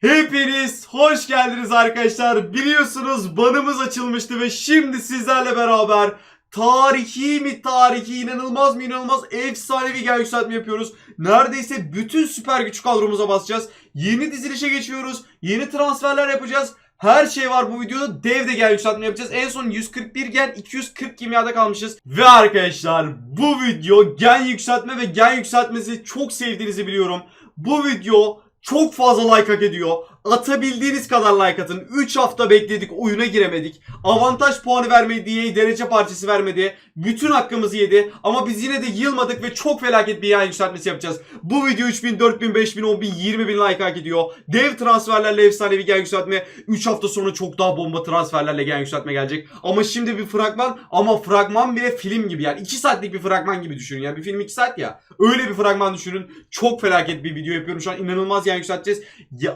Hepiniz hoş geldiniz arkadaşlar. Biliyorsunuz banımız açılmıştı ve şimdi sizlerle beraber tarihi mi tarihi inanılmaz mı inanılmaz efsanevi gel yükseltme yapıyoruz. Neredeyse bütün süper güç kadromuza basacağız. Yeni dizilişe geçiyoruz. Yeni transferler yapacağız. Her şey var bu videoda. Dev de gel yükseltme yapacağız. En son 141 gen 240 kimyada kalmışız. Ve arkadaşlar bu video gen yükseltme ve gen yükseltmesi çok sevdiğinizi biliyorum. Bu video çok fazla like hak ediyor. Atabildiğiniz kadar like atın. 3 hafta bekledik oyuna giremedik. Avantaj puanı vermedi diye derece parçası vermedi. Bütün hakkımızı yedi. Ama biz yine de yılmadık ve çok felaket bir yayın yükseltmesi yapacağız. Bu video 3000, 4000, 5000, 10000, 20000 like hak ediyor. Dev transferlerle efsanevi gen yükseltme. 3 hafta sonra çok daha bomba transferlerle gen yükseltme gelecek. Ama şimdi bir fragman ama fragman bile film gibi yani 2 saatlik bir fragman gibi düşünün. Yani bir film 2 saat ya. Öyle bir fragman düşünün. Çok felaket bir video yapıyorum şu an. inanılmaz gen yükselteceğiz. Ya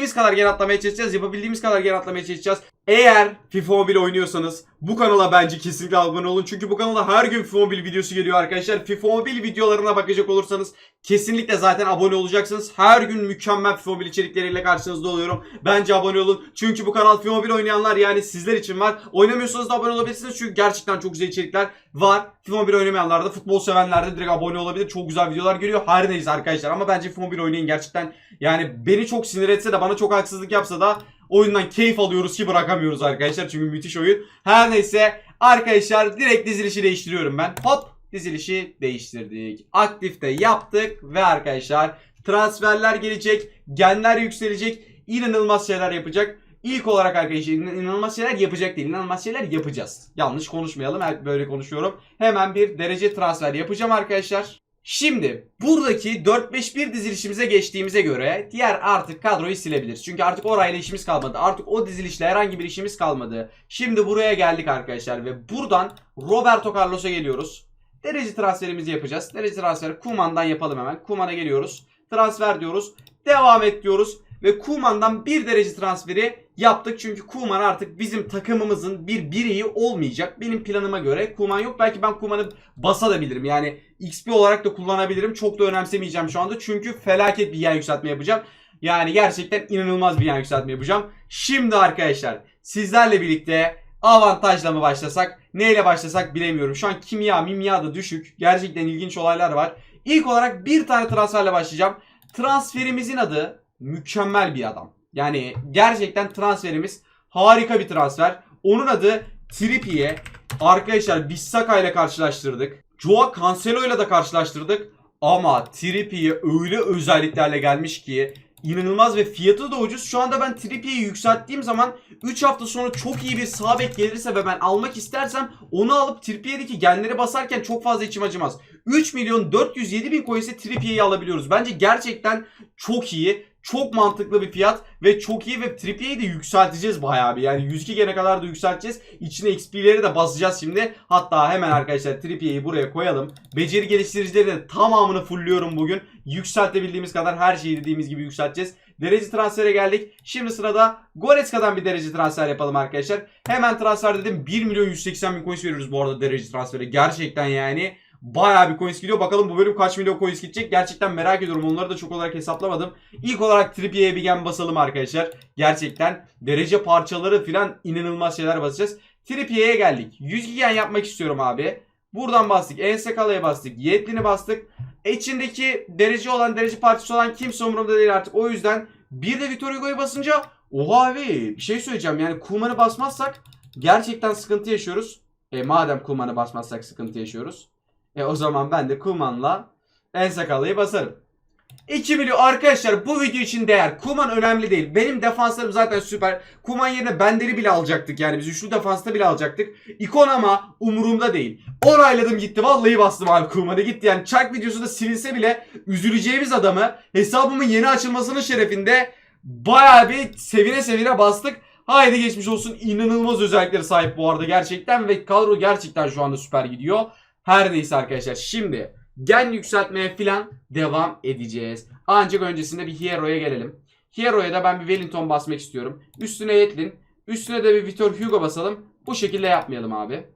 atlayabildiğimiz kadar gen atlamaya çalışacağız. Yapabildiğimiz kadar gen atlamaya çalışacağız. Eğer FIFA Mobile oynuyorsanız bu kanala bence kesinlikle abone olun. Çünkü bu kanalda her gün FIFA Mobile videosu geliyor arkadaşlar. FIFA Mobile videolarına bakacak olursanız kesinlikle zaten abone olacaksınız. Her gün mükemmel FIFA Mobile içerikleriyle karşınızda oluyorum. Bence abone olun. Çünkü bu kanal FIFA Mobile oynayanlar yani sizler için var. Oynamıyorsanız da abone olabilirsiniz. Çünkü gerçekten çok güzel içerikler var. FIFA Mobile oynamayanlar da futbol sevenler de direkt abone olabilir. Çok güzel videolar geliyor. Her neyse arkadaşlar ama bence FIFA Mobile oynayın gerçekten. Yani beni çok sinir etse de bana çok haksızlık yapsa da oyundan keyif alıyoruz ki bırakamıyoruz arkadaşlar. Çünkü müthiş oyun. Her neyse arkadaşlar direkt dizilişi değiştiriyorum ben. Hop dizilişi değiştirdik. Aktifte yaptık ve arkadaşlar transferler gelecek. Genler yükselecek. inanılmaz şeyler yapacak. İlk olarak arkadaşlar inan- inanılmaz şeyler yapacak değil. inanılmaz şeyler yapacağız. Yanlış konuşmayalım. Böyle konuşuyorum. Hemen bir derece transfer yapacağım arkadaşlar. Şimdi buradaki 4-5-1 dizilişimize geçtiğimize göre diğer artık kadroyu silebiliriz. Çünkü artık orayla işimiz kalmadı. Artık o dizilişle herhangi bir işimiz kalmadı. Şimdi buraya geldik arkadaşlar ve buradan Roberto Carlos'a geliyoruz. Derece transferimizi yapacağız. Derece transferi Kuman'dan yapalım hemen. Kuman'a geliyoruz. Transfer diyoruz. Devam et diyoruz. Ve Kuman'dan bir derece transferi yaptık. Çünkü Kuman artık bizim takımımızın bir bireyi olmayacak. Benim planıma göre Kuman yok. Belki ben Kuman'ı basa da bilirim. Yani XP olarak da kullanabilirim. Çok da önemsemeyeceğim şu anda. Çünkü felaket bir yer yükseltme yapacağım. Yani gerçekten inanılmaz bir yer yükseltme yapacağım. Şimdi arkadaşlar sizlerle birlikte avantajla mı başlasak? Neyle başlasak bilemiyorum. Şu an kimya, mimya da düşük. Gerçekten ilginç olaylar var. İlk olarak bir tane transferle başlayacağım. Transferimizin adı mükemmel bir adam. Yani gerçekten transferimiz harika bir transfer. Onun adı Trippier. Arkadaşlar Bissaka ile karşılaştırdık. Joao Cancelo ile de karşılaştırdık. Ama Trippier öyle özelliklerle gelmiş ki inanılmaz ve fiyatı da ucuz. Şu anda ben Trippier'i yükselttiğim zaman 3 hafta sonra çok iyi bir sağ bek gelirse ve ben almak istersem onu alıp Trippier'deki genleri basarken çok fazla içim acımaz. 3 milyon 407 bin coin ise Trippier'i alabiliyoruz. Bence gerçekten çok iyi. Çok mantıklı bir fiyat ve çok iyi ve Trippier'i de yükselteceğiz bayağı bir. Yani 102 gene kadar da yükselteceğiz. İçine XP'leri de basacağız şimdi. Hatta hemen arkadaşlar Trippier'i buraya koyalım. Beceri geliştiricileri de tamamını fullüyorum bugün. Yükseltebildiğimiz kadar her şeyi dediğimiz gibi yükselteceğiz. Derece transfere geldik. Şimdi sırada Goretzka'dan bir derece transfer yapalım arkadaşlar. Hemen transfer dedim. 1 milyon 180 bin coins veriyoruz bu arada derece transfere. Gerçekten yani bayağı bir coins gidiyor. Bakalım bu bölüm kaç milyon coins gidecek. Gerçekten merak ediyorum. Onları da çok olarak hesaplamadım. İlk olarak Trippier'e bir gen basalım arkadaşlar. Gerçekten derece parçaları filan inanılmaz şeyler basacağız. Trippier'e geldik. 100 gen yapmak istiyorum abi. Buradan bastık. Ensekala'ya bastık. Yetlin'i bastık. İçindeki derece olan, derece parçası olan kimse umurumda değil artık. O yüzden bir de Victor Hugo'yu basınca oha abi bir şey söyleyeceğim. Yani Kuman'ı basmazsak gerçekten sıkıntı yaşıyoruz. E madem Kuman'ı basmazsak sıkıntı yaşıyoruz. E o zaman ben de Kuman'la Ensekala'yı basarım. 2 milyon arkadaşlar bu video için değer. Kuman önemli değil. Benim defanslarım zaten süper. Kuman yerine Bender'i bile alacaktık yani. Biz üçlü defansta bile alacaktık. İkon ama umurumda değil. Onayladım gitti. Vallahi bastım abi Kuman'ı gitti. Yani çark videosu da silinse bile üzüleceğimiz adamı hesabımın yeni açılmasının şerefinde bayağı bir sevine sevine bastık. Haydi geçmiş olsun. İnanılmaz özellikleri sahip bu arada gerçekten ve kadro gerçekten şu anda süper gidiyor. Her neyse arkadaşlar şimdi gen yükseltmeye filan devam edeceğiz. Ancak öncesinde bir Hiero'ya gelelim. Hiero'ya da ben bir Wellington basmak istiyorum. Üstüne Yetlin. Üstüne de bir Vitor Hugo basalım. Bu şekilde yapmayalım abi.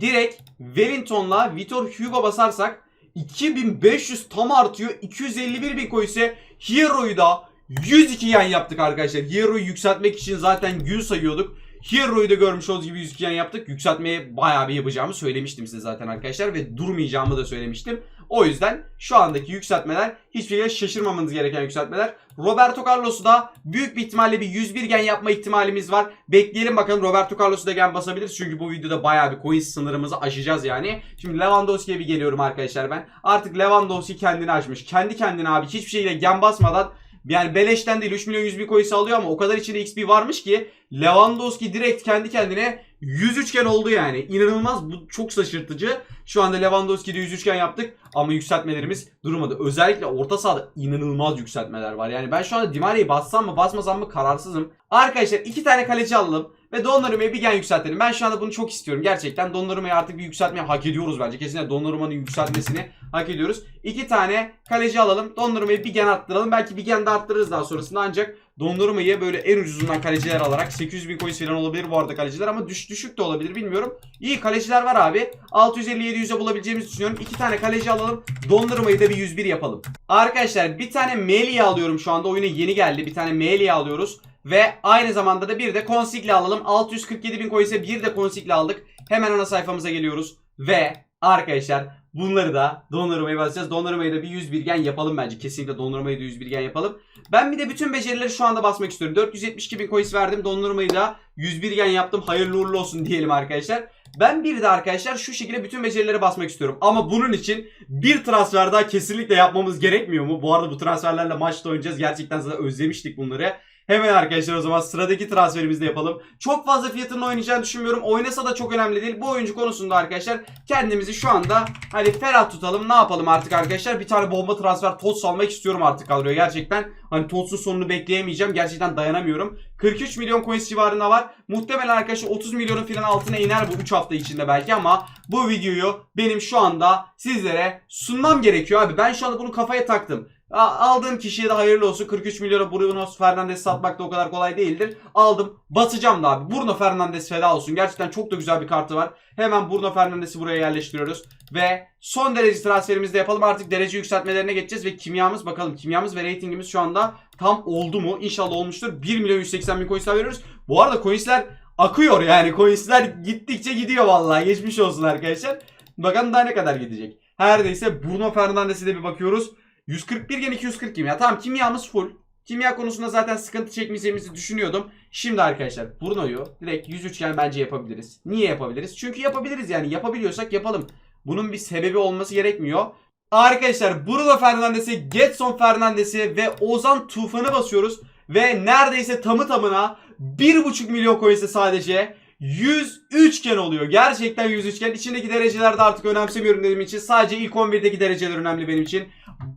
Direkt Wellington'la Vitor Hugo basarsak 2500 tam artıyor. 251 bin coin ise Hiero'yu da 102 yen yaptık arkadaşlar. Hero'yu yükseltmek için zaten gün sayıyorduk. Hero'yu da görmüş olduğunuz gibi 102 yen yaptık. Yükseltmeye bayağı bir yapacağımı söylemiştim size zaten arkadaşlar. Ve durmayacağımı da söylemiştim. O yüzden şu andaki yükseltmeler hiçbir yere şaşırmamanız gereken yükseltmeler. Roberto Carlos'u da büyük bir ihtimalle bir 101 gen yapma ihtimalimiz var. Bekleyelim bakalım Roberto Carlos'u da gen basabiliriz. Çünkü bu videoda bayağı bir coin sınırımızı aşacağız yani. Şimdi Lewandowski'ye bir geliyorum arkadaşlar ben. Artık Lewandowski kendini açmış. Kendi kendine abi hiçbir şeyle gen basmadan yani beleşten değil 3 milyon 100 bin coin alıyor ama o kadar içinde XP varmış ki Lewandowski direkt kendi kendine 100 üçgen oldu yani. İnanılmaz bu çok şaşırtıcı. Şu anda Lewandowski'de 100 üçgen yaptık ama yükseltmelerimiz durmadı. Özellikle orta sahada inanılmaz yükseltmeler var. Yani ben şu anda Dimaria'yı bassam mı basmasam mı kararsızım. Arkadaşlar iki tane kaleci alalım ve Donnarumma'yı bir gen yükseltelim. Ben şu anda bunu çok istiyorum. Gerçekten Donnarumma'yı artık bir yükseltmeyi hak ediyoruz bence. Kesinlikle Donnarumma'nın yükseltmesini hak ediyoruz. İki tane kaleci alalım. Donnarumma'yı bir gen arttıralım. Belki bir gen de arttırırız daha sonrasında ancak Donnarumma'yı böyle en ucuzundan kaleciler alarak 800 bin coin falan olabilir bu arada kaleciler ama düş, düşük de olabilir bilmiyorum. İyi kaleciler var abi. 650-700'e bulabileceğimizi düşünüyorum. İki tane kaleci alalım. Donnarumma'yı da bir 101 yapalım. Arkadaşlar bir tane Melia alıyorum şu anda. Oyuna yeni geldi. Bir tane Melia alıyoruz. Ve aynı zamanda da bir de Consigle alalım. 647 bin coin ise bir de Consigle aldık. Hemen ana sayfamıza geliyoruz. Ve arkadaşlar bunları da Donnarumma'ya basacağız. Donnarumma'yı da bir 101 gen yapalım bence. Kesinlikle Donnarumma'yı da 101 gen yapalım. Ben bir de bütün becerileri şu anda basmak istiyorum. 472 bin coins verdim. Donnarumma'yı da 101 gen yaptım. Hayırlı uğurlu olsun diyelim arkadaşlar. Ben bir de arkadaşlar şu şekilde bütün becerileri basmak istiyorum. Ama bunun için bir transfer daha kesinlikle yapmamız gerekmiyor mu? Bu arada bu transferlerle maçta oynayacağız. Gerçekten zaten özlemiştik bunları. Hemen arkadaşlar o zaman sıradaki transferimizi de yapalım. Çok fazla fiyatının oynayacağını düşünmüyorum. Oynasa da çok önemli değil. Bu oyuncu konusunda arkadaşlar kendimizi şu anda hani ferah tutalım. Ne yapalım artık arkadaşlar? Bir tane bomba transfer Tots almak istiyorum artık kadroya. Gerçekten hani Tots'un sonunu bekleyemeyeceğim. Gerçekten dayanamıyorum. 43 milyon coins civarında var. Muhtemelen arkadaşlar 30 milyonun falan altına iner bu 3 hafta içinde belki ama bu videoyu benim şu anda sizlere sunmam gerekiyor abi. Ben şu anda bunu kafaya taktım. Aldığım kişiye de hayırlı olsun. 43 milyona Bruno Fernandes satmak da o kadar kolay değildir. Aldım. Basacağım da abi. Bruno Fernandes feda olsun. Gerçekten çok da güzel bir kartı var. Hemen Bruno Fernandes'i buraya yerleştiriyoruz. Ve son derece transferimizi de yapalım. Artık derece yükseltmelerine geçeceğiz. Ve kimyamız bakalım. Kimyamız ve ratingimiz şu anda tam oldu mu? İnşallah olmuştur. 1 milyon 180 bin coinsler veriyoruz. Bu arada coinsler akıyor yani. Coinsler gittikçe gidiyor vallahi. Geçmiş olsun arkadaşlar. Bakalım daha ne kadar gidecek. Her neyse Bruno Fernandes'e de bir bakıyoruz. 141 gen 240 kimya. Tamam kimyamız full. Kimya konusunda zaten sıkıntı çekmeyeceğimizi düşünüyordum. Şimdi arkadaşlar Bruno'yu direkt 103 gen bence yapabiliriz. Niye yapabiliriz? Çünkü yapabiliriz yani. Yapabiliyorsak yapalım. Bunun bir sebebi olması gerekmiyor. Arkadaşlar Bruno Fernandes'i, Getson Fernandes'i ve Ozan Tufan'ı basıyoruz. Ve neredeyse tamı tamına 1,5 milyon coins'e sadece 103 gen oluyor. Gerçekten 103 gen. İçindeki derecelerde artık önemsemiyorum dediğim için. Sadece ilk 11'deki dereceler önemli benim için.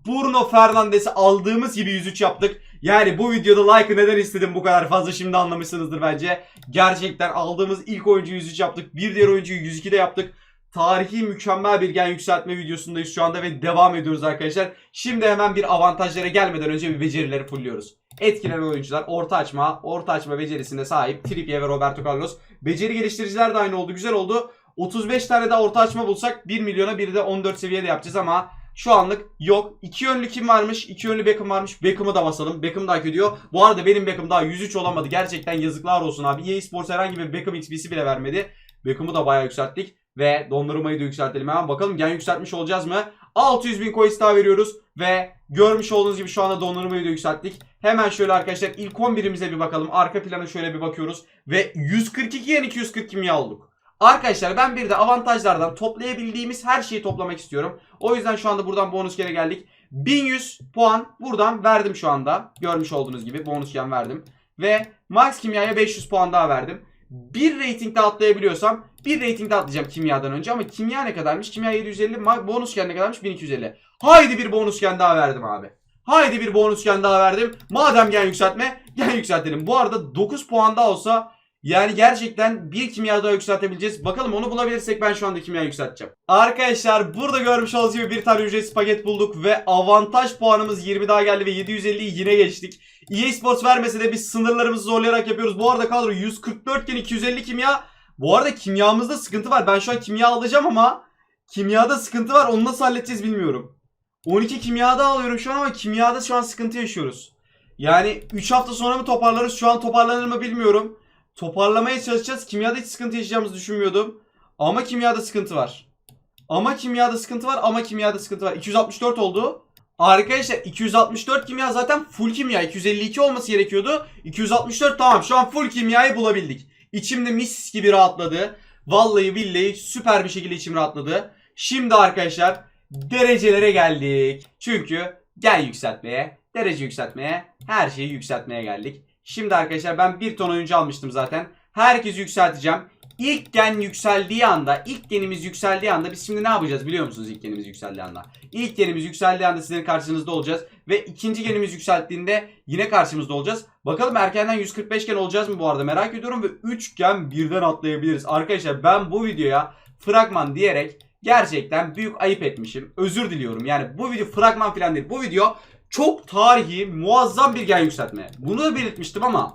Bruno Fernandes'i aldığımız gibi 103 yaptık. Yani bu videoda like'ı neden istedim bu kadar fazla şimdi anlamışsınızdır bence. Gerçekten aldığımız ilk oyuncuyu 103 yaptık. Bir diğer oyuncuyu 102'de yaptık. Tarihi mükemmel bir gen yükseltme videosundayız şu anda ve devam ediyoruz arkadaşlar. Şimdi hemen bir avantajlara gelmeden önce bir becerileri fulluyoruz. Etkilenen oyuncular orta açma, orta açma becerisine sahip Trippier ve Roberto Carlos. Beceri geliştiriciler de aynı oldu. Güzel oldu. 35 tane daha orta açma bulsak 1 milyona bir de 14 seviyede yapacağız ama şu anlık yok. İki yönlü kim varmış? İki yönlü Beckham varmış. Beckham'ı da basalım. Beckham da hak ediyor. Bu arada benim Beckham daha 103 olamadı. Gerçekten yazıklar olsun abi. EA Sports herhangi bir Beckham XP'si bile vermedi. Beckham'ı da bayağı yükselttik. Ve dondurmayı da yükseltelim hemen. Bakalım gen yükseltmiş olacağız mı? 600 bin coins daha veriyoruz. Ve görmüş olduğunuz gibi şu anda dondurmayı da yükselttik. Hemen şöyle arkadaşlar ilk 11'imize bir bakalım. Arka plana şöyle bir bakıyoruz. Ve 142 yen 240 kimya olduk. Arkadaşlar ben bir de avantajlardan toplayabildiğimiz her şeyi toplamak istiyorum. O yüzden şu anda buradan bonus kere geldik. 1100 puan buradan verdim şu anda. Görmüş olduğunuz gibi bonus gen verdim. Ve max kimyaya 500 puan daha verdim. Bir ratingde atlayabiliyorsam bir ratingde atlayacağım kimyadan önce ama kimya ne kadarmış? Kimya 750 ma- bonus gen ne kadarmış? 1250. Haydi bir bonus gen daha verdim abi. Haydi bir bonus gen daha verdim. Madem gen yükseltme gen yükseltelim. Bu arada 9 puan daha olsa yani gerçekten bir kimya daha yükseltebileceğiz. Bakalım onu bulabilirsek ben şu anda kimya yükselteceğim. Arkadaşlar burada görmüş olduğunuz gibi bir tane ücretsiz paket bulduk ve avantaj puanımız 20 daha geldi ve 750'yi yine geçtik. EA Sports vermese de biz sınırlarımızı zorlayarak yapıyoruz. Bu arada kadro 144 iken 250 kimya. Bu arada kimyamızda sıkıntı var. Ben şu an kimya alacağım ama kimyada sıkıntı var. Onu nasıl halledeceğiz bilmiyorum. 12 kimyada alıyorum şu an ama kimyada şu an sıkıntı yaşıyoruz. Yani 3 hafta sonra mı toparlarız? Şu an toparlanır mı bilmiyorum. Toparlamaya çalışacağız. Kimyada hiç sıkıntı yaşayacağımızı düşünmüyordum. Ama kimyada sıkıntı var. Ama kimyada sıkıntı var ama kimyada sıkıntı var. 264 oldu. Arkadaşlar 264 kimya zaten full kimya. 252 olması gerekiyordu. 264 tamam şu an full kimyayı bulabildik. İçimde mis gibi rahatladı. Vallahi billahi süper bir şekilde içim rahatladı. Şimdi arkadaşlar derecelere geldik. Çünkü gel yükseltmeye, derece yükseltmeye, her şeyi yükseltmeye geldik. Şimdi arkadaşlar ben bir ton oyuncu almıştım zaten. Herkesi yükselteceğim. İlk gen yükseldiği anda, ilk genimiz yükseldiği anda biz şimdi ne yapacağız biliyor musunuz ilk genimiz yükseldiği anda? İlk genimiz yükseldiği anda sizlerin karşınızda olacağız. Ve ikinci genimiz yükselttiğinde yine karşımızda olacağız. Bakalım erkenden 145 gen olacağız mı bu arada merak ediyorum ve 3 gen birden atlayabiliriz. Arkadaşlar ben bu videoya fragman diyerek gerçekten büyük ayıp etmişim. Özür diliyorum. Yani bu video fragman falan değil. Bu video çok tarihi, muazzam bir gen yükseltme. Bunu belirtmiştim ama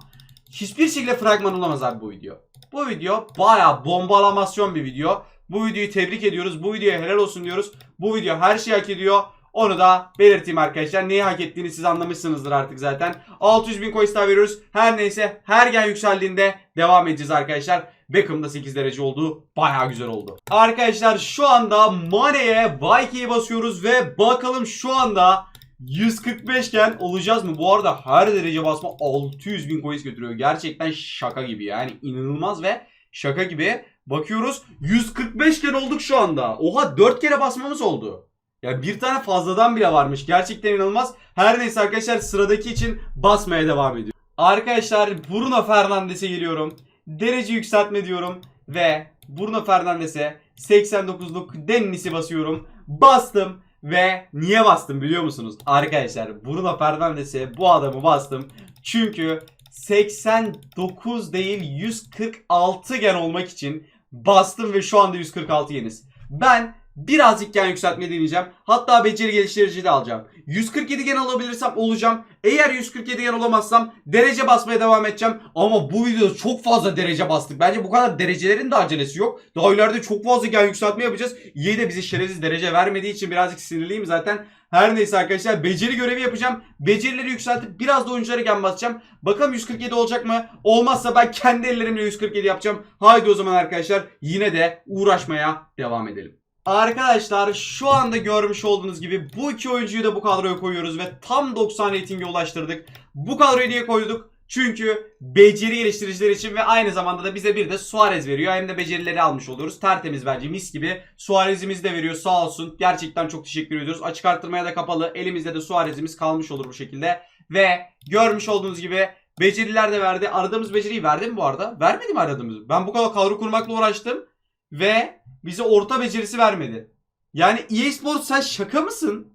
hiçbir şekilde fragman olamaz abi bu video. Bu video baya bombalamasyon bir video. Bu videoyu tebrik ediyoruz. Bu videoya helal olsun diyoruz. Bu video her şeyi hak ediyor. Onu da belirteyim arkadaşlar. Neyi hak ettiğini siz anlamışsınızdır artık zaten. 600 bin coins daha veriyoruz. Her neyse her gen yükseldiğinde devam edeceğiz arkadaşlar. Beckham'da 8 derece oldu. Baya güzel oldu. Arkadaşlar şu anda Mane'ye Viking'e basıyoruz ve bakalım şu anda 145 gen olacağız mı? Bu arada her derece basma 600 bin coins götürüyor. Gerçekten şaka gibi yani inanılmaz ve şaka gibi. Bakıyoruz 145 gen olduk şu anda. Oha 4 kere basmamız oldu. Ya bir tane fazladan bile varmış. Gerçekten inanılmaz. Her neyse arkadaşlar sıradaki için basmaya devam ediyor. Arkadaşlar Bruno Fernandes'e geliyorum. Derece yükseltme diyorum. Ve Bruno Fernandes'e 89'luk Dennis'i basıyorum. Bastım. Ve niye bastım biliyor musunuz? Arkadaşlar Bruno Fernandes'e bu adamı bastım. Çünkü 89 değil 146 gen olmak için bastım ve şu anda 146 yeniz. Ben birazcık gen yükseltme deneyeceğim. Hatta beceri geliştirici de alacağım. 147 gen alabilirsem olacağım. Eğer 147 gen olamazsam derece basmaya devam edeceğim. Ama bu videoda çok fazla derece bastık. Bence bu kadar derecelerin de acelesi yok. Daha ileride çok fazla gen yükseltme yapacağız. İyi de bize şerefsiz derece vermediği için birazcık sinirliyim zaten. Her neyse arkadaşlar beceri görevi yapacağım. Becerileri yükseltip biraz da oyunculara gen basacağım. Bakalım 147 olacak mı? Olmazsa ben kendi ellerimle 147 yapacağım. Haydi o zaman arkadaşlar yine de uğraşmaya devam edelim. Arkadaşlar şu anda görmüş olduğunuz gibi bu iki oyuncuyu da bu kadroya koyuyoruz ve tam 90 ratinge ulaştırdık. Bu kadroyu niye koyduk? Çünkü beceri geliştiriciler için ve aynı zamanda da bize bir de Suarez veriyor. Hem de becerileri almış oluyoruz. Tertemiz bence mis gibi. Suarez'imiz de veriyor sağ olsun. Gerçekten çok teşekkür ediyoruz. Açık arttırmaya da kapalı. Elimizde de Suarez'imiz kalmış olur bu şekilde. Ve görmüş olduğunuz gibi beceriler de verdi. Aradığımız beceriyi verdi mi bu arada? Vermedi mi aradığımızı? Ben bu kadar kadro kurmakla uğraştım. Ve bize orta becerisi vermedi. Yani EA Sports sen şaka mısın?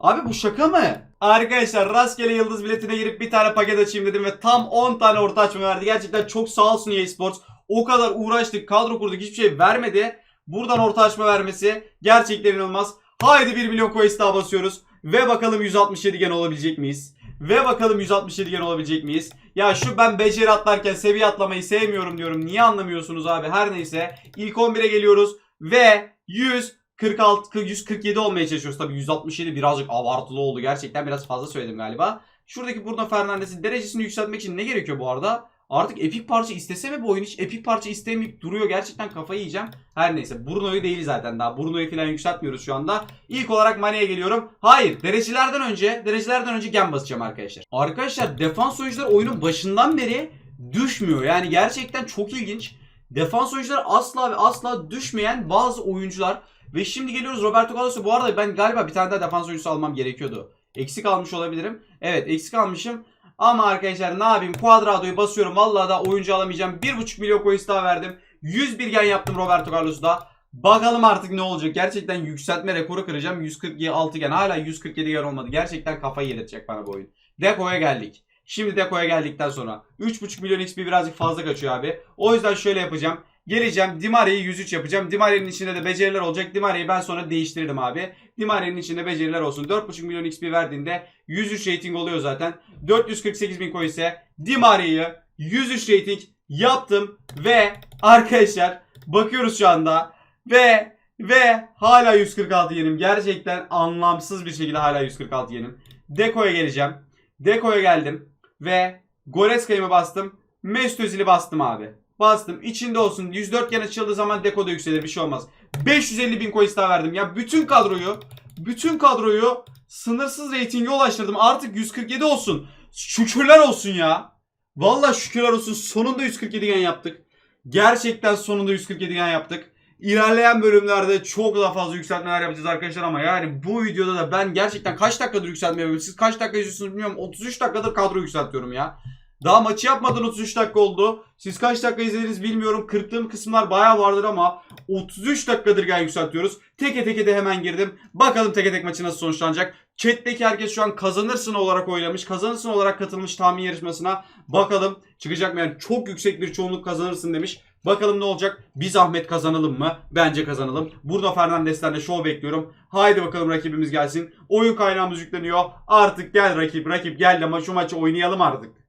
Abi bu şaka mı? Arkadaşlar rastgele yıldız biletine girip bir tane paket açayım dedim ve tam 10 tane orta açma verdi. Gerçekten çok sağ olsun EA Sports. O kadar uğraştık, kadro kurduk, hiçbir şey vermedi. Buradan orta açma vermesi gerçekten inanılmaz. Haydi 1 milyon coins daha basıyoruz. Ve bakalım 167 gen olabilecek miyiz? Ve bakalım 167 gen olabilecek miyiz? Ya şu ben beceri atlarken seviye atlamayı sevmiyorum diyorum. Niye anlamıyorsunuz abi? Her neyse. İlk 11'e geliyoruz. Ve 146, 147 olmaya çalışıyoruz. Tabii 167 birazcık abartılı oldu. Gerçekten biraz fazla söyledim galiba. Şuradaki Bruno Fernandes'in derecesini yükseltmek için ne gerekiyor bu arada? Artık epik parça istese mi bu oyun hiç? Epik parça istemeyip duruyor. Gerçekten kafayı yiyeceğim. Her neyse. Bruno'yu değil zaten daha. Bruno'yu falan yükseltmiyoruz şu anda. İlk olarak Mane'ye geliyorum. Hayır. Derecelerden önce derecelerden önce gem basacağım arkadaşlar. Arkadaşlar defans oyuncular oyunun başından beri düşmüyor. Yani gerçekten çok ilginç. Defans oyuncular asla ve asla düşmeyen bazı oyuncular. Ve şimdi geliyoruz Roberto Carlos'a. Bu arada ben galiba bir tane daha defans oyuncusu almam gerekiyordu. Eksik almış olabilirim. Evet eksik almışım. Ama arkadaşlar ne yapayım? Quadrado'yu basıyorum. Vallahi da oyuncu alamayacağım. 1.5 milyon coins daha verdim. 101 gen yaptım Roberto Carlos'da. Bakalım artık ne olacak. Gerçekten yükseltme rekoru kıracağım. 146 gen. Hala 147 gen olmadı. Gerçekten kafayı yedirtecek bana bu oyun. Deko'ya geldik. Şimdi Deko'ya geldikten sonra 3.5 milyon XP birazcık fazla kaçıyor abi. O yüzden şöyle yapacağım. Geleceğim Dimari'yi 103 yapacağım. Dimari'nin içinde de beceriler olacak. Dimari'yi ben sonra değiştiririm abi. Dimari'nin içinde beceriler olsun. 4.5 milyon XP verdiğinde 103 rating oluyor zaten. 448 bin coin ise Dimari'yi 103 rating yaptım. Ve arkadaşlar bakıyoruz şu anda. Ve ve hala 146 yenim. Gerçekten anlamsız bir şekilde hala 146 yenim. Deko'ya geleceğim. Deko'ya geldim ve Goreska'yı mı bastım? Mesut Özil'i bastım abi. Bastım. İçinde olsun. 104 gen açıldığı zaman Deko da yükselir. Bir şey olmaz. 550 bin coins daha verdim. Ya bütün kadroyu bütün kadroyu sınırsız reytinge ulaştırdım. Artık 147 olsun. Şükürler olsun ya. Vallahi şükürler olsun. Sonunda 147 gen yaptık. Gerçekten sonunda 147 gen yaptık. İlerleyen bölümlerde çok daha fazla yükseltmeler yapacağız arkadaşlar ama yani bu videoda da ben gerçekten kaç dakikadır yükseltme yapıyorum. Siz kaç dakika izliyorsunuz bilmiyorum. 33 dakikadır kadro yükseltiyorum ya. Daha maçı yapmadan 33 dakika oldu. Siz kaç dakika izlediniz bilmiyorum. Kırptığım kısımlar bayağı vardır ama 33 dakikadır gel yükseltiyoruz. Teke teke de hemen girdim. Bakalım teke tek maçı nasıl sonuçlanacak. Chat'teki herkes şu an kazanırsın olarak oylamış. Kazanırsın olarak katılmış tahmin yarışmasına. Bakalım çıkacak mı? Yani çok yüksek bir çoğunluk kazanırsın demiş. Bakalım ne olacak? Biz Ahmet kazanalım mı? Bence kazanalım. Burada Fernandes'ten de show bekliyorum. Haydi bakalım rakibimiz gelsin. Oyun kaynağımız yükleniyor. Artık gel rakip. Rakip gel de ma- şu maçı oynayalım artık.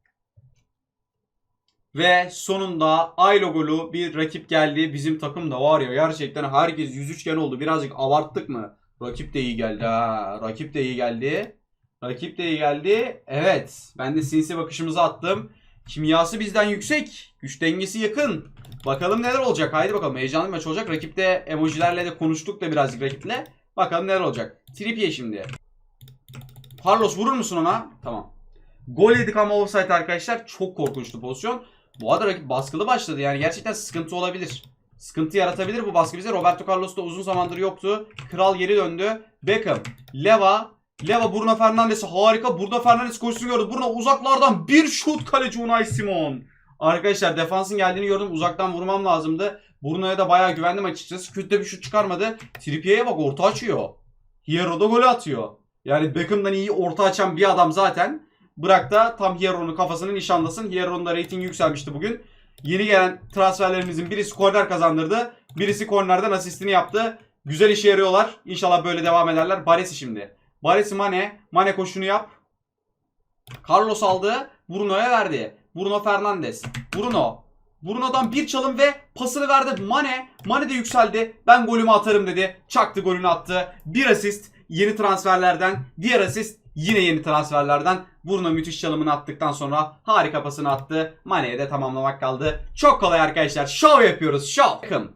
Ve sonunda ay logolu bir rakip geldi. Bizim takım da var ya gerçekten herkes 103 gen oldu. Birazcık abarttık mı? Rakip de iyi geldi ha. Rakip de iyi geldi. Rakip de iyi geldi. Evet. Ben de sinsi bakışımızı attım. Kimyası bizden yüksek. Güç dengesi yakın. Bakalım neler olacak. Haydi bakalım. Heyecanlı bir maç olacak. Rakipte emojilerle de konuştuk da birazcık rakiple. Bakalım neler olacak. Trippier şimdi. Carlos vurur musun ona? Tamam. Gol yedik ama offside arkadaşlar. Çok korkunçtu pozisyon. Bu arada rakip baskılı başladı. Yani gerçekten sıkıntı olabilir. Sıkıntı yaratabilir bu baskı bize. Roberto Carlos da uzun zamandır yoktu. Kral geri döndü. Beckham, Leva, Leva Bruno Fernandes harika. Bruno Fernandes koşusunu gördü. Bruno uzaklardan bir şut kaleci Unai Simon. Arkadaşlar defansın geldiğini gördüm. Uzaktan vurmam lazımdı. Bruno'ya da bayağı güvendim açıkçası. Kötü bir şut çıkarmadı. Trippier'e bak orta açıyor. Hierro da golü atıyor. Yani Beckham'dan iyi orta açan bir adam zaten. Bırak da tam Hierro'nun kafasını nişanlasın. Hierro'nun da reytingi yükselmişti bugün. Yeni gelen transferlerimizin birisi korner kazandırdı. Birisi kornerden asistini yaptı. Güzel işe yarıyorlar. İnşallah böyle devam ederler. Baresi şimdi. Baresi Mane. Mane koşunu yap. Carlos aldı. Bruno'ya verdi. Bruno Fernandes. Bruno. Bruno'dan bir çalım ve pasını verdi. Mane. Mane de yükseldi. Ben golümü atarım dedi. Çaktı golünü attı. Bir asist yeni transferlerden. Diğer asist yine yeni transferlerden. Bruno müthiş çalımını attıktan sonra harika pasını attı. Mane'ye de tamamlamak kaldı. Çok kolay arkadaşlar. Show yapıyoruz. Show. Bakın.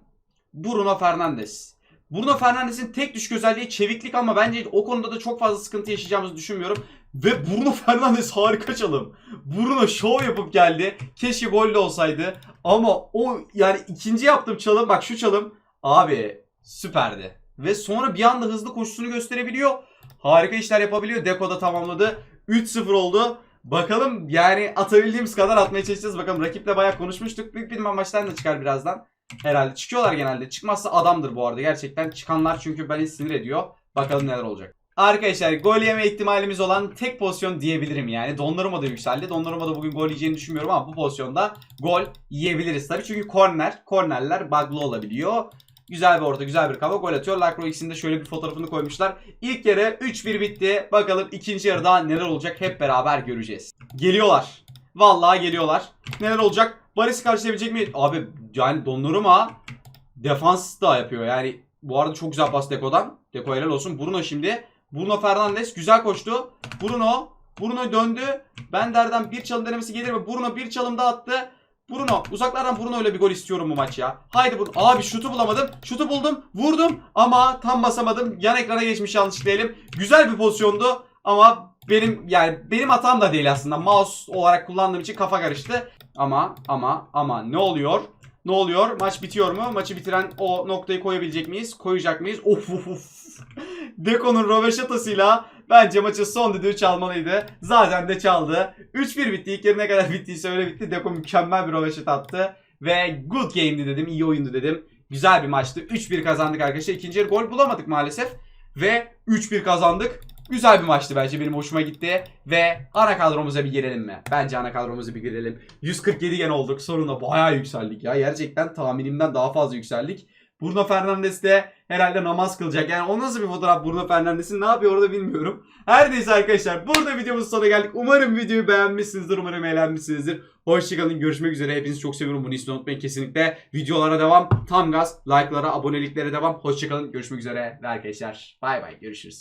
Bruno Fernandes. Bruno Fernandes'in tek düşük özelliği çeviklik ama bence o konuda da çok fazla sıkıntı yaşayacağımızı düşünmüyorum. Ve Bruno Fernandes harika çalım. Bruno show yapıp geldi. Keşke golle olsaydı. Ama o yani ikinci yaptığım çalım bak şu çalım abi süperdi. Ve sonra bir anda hızlı koşusunu gösterebiliyor. Harika işler yapabiliyor. Deko da tamamladı. 3-0 oldu. Bakalım yani atabildiğimiz kadar atmaya çalışacağız. Bakalım rakiple bayağı konuşmuştuk. Büyük bir maçtan da çıkar birazdan. Herhalde çıkıyorlar genelde. Çıkmazsa adamdır bu arada. Gerçekten çıkanlar çünkü beni sinir ediyor. Bakalım neler olacak. Arkadaşlar gol yeme ihtimalimiz olan tek pozisyon diyebilirim yani. Donnarumma da yükseldi. Donnarumma da bugün gol yiyeceğini düşünmüyorum ama bu pozisyonda gol yiyebiliriz tabii. Çünkü korner, kornerler bug'lı olabiliyor. Güzel bir orta, güzel bir kafa gol atıyor. Lacroix ikisinin de şöyle bir fotoğrafını koymuşlar. İlk yarı 3-1 bitti. Bakalım ikinci yarıda neler olacak hep beraber göreceğiz. Geliyorlar. Vallahi geliyorlar. Neler olacak? Baresi karşılayabilecek mi? Abi yani Donnarumma defans da yapıyor. Yani bu arada çok güzel pas Deko'dan. Deko helal olsun. Bruno şimdi. Bruno Fernandes güzel koştu. Bruno. Bruno döndü. Bender'den bir çalım denemesi gelir mi? Bruno bir çalım daha attı. Bruno uzaklardan Bruno öyle bir gol istiyorum bu maç ya. Haydi Bruno. Abi şutu bulamadım. Şutu buldum. Vurdum ama tam basamadım. Yan ekrana geçmiş yanlış diyelim. Güzel bir pozisyondu ama benim yani benim hatam da değil aslında. Mouse olarak kullandığım için kafa karıştı. Ama ama ama ne oluyor? Ne oluyor? Maç bitiyor mu? Maçı bitiren o noktayı koyabilecek miyiz? Koyacak mıyız? Of of of. Deko'nun röveşatasıyla bence maçın son düdüğü çalmalıydı. Zaten de çaldı. 3-1 bitti. İlk yarı ne kadar bittiyse öyle bitti. Deko mükemmel bir röveşata attı. Ve good game'di dedim. iyi oyundu dedim. Güzel bir maçtı. 3-1 kazandık arkadaşlar. İkinci gol bulamadık maalesef. Ve 3-1 kazandık. Güzel bir maçtı bence benim hoşuma gitti. Ve ana kadromuza bir girelim mi? Bence ana kadromuza bir girelim. 147 gen olduk. Sonunda bayağı yükseldik ya. Gerçekten tahminimden daha fazla yükseldik. Bruno Fernandes de herhalde namaz kılacak. Yani o nasıl bir fotoğraf Bruno Fernandes'in ne yapıyor orada bilmiyorum. Her neyse arkadaşlar burada videomuzun sonuna geldik. Umarım videoyu beğenmişsinizdir. Umarım eğlenmişsinizdir. Hoşçakalın. Görüşmek üzere. Hepinizi çok seviyorum. Bunu hiç unutmayın kesinlikle. Videolara devam. Tam gaz. Like'lara, aboneliklere devam. Hoşçakalın. Görüşmek üzere. Ve arkadaşlar bay bay. Görüşürüz.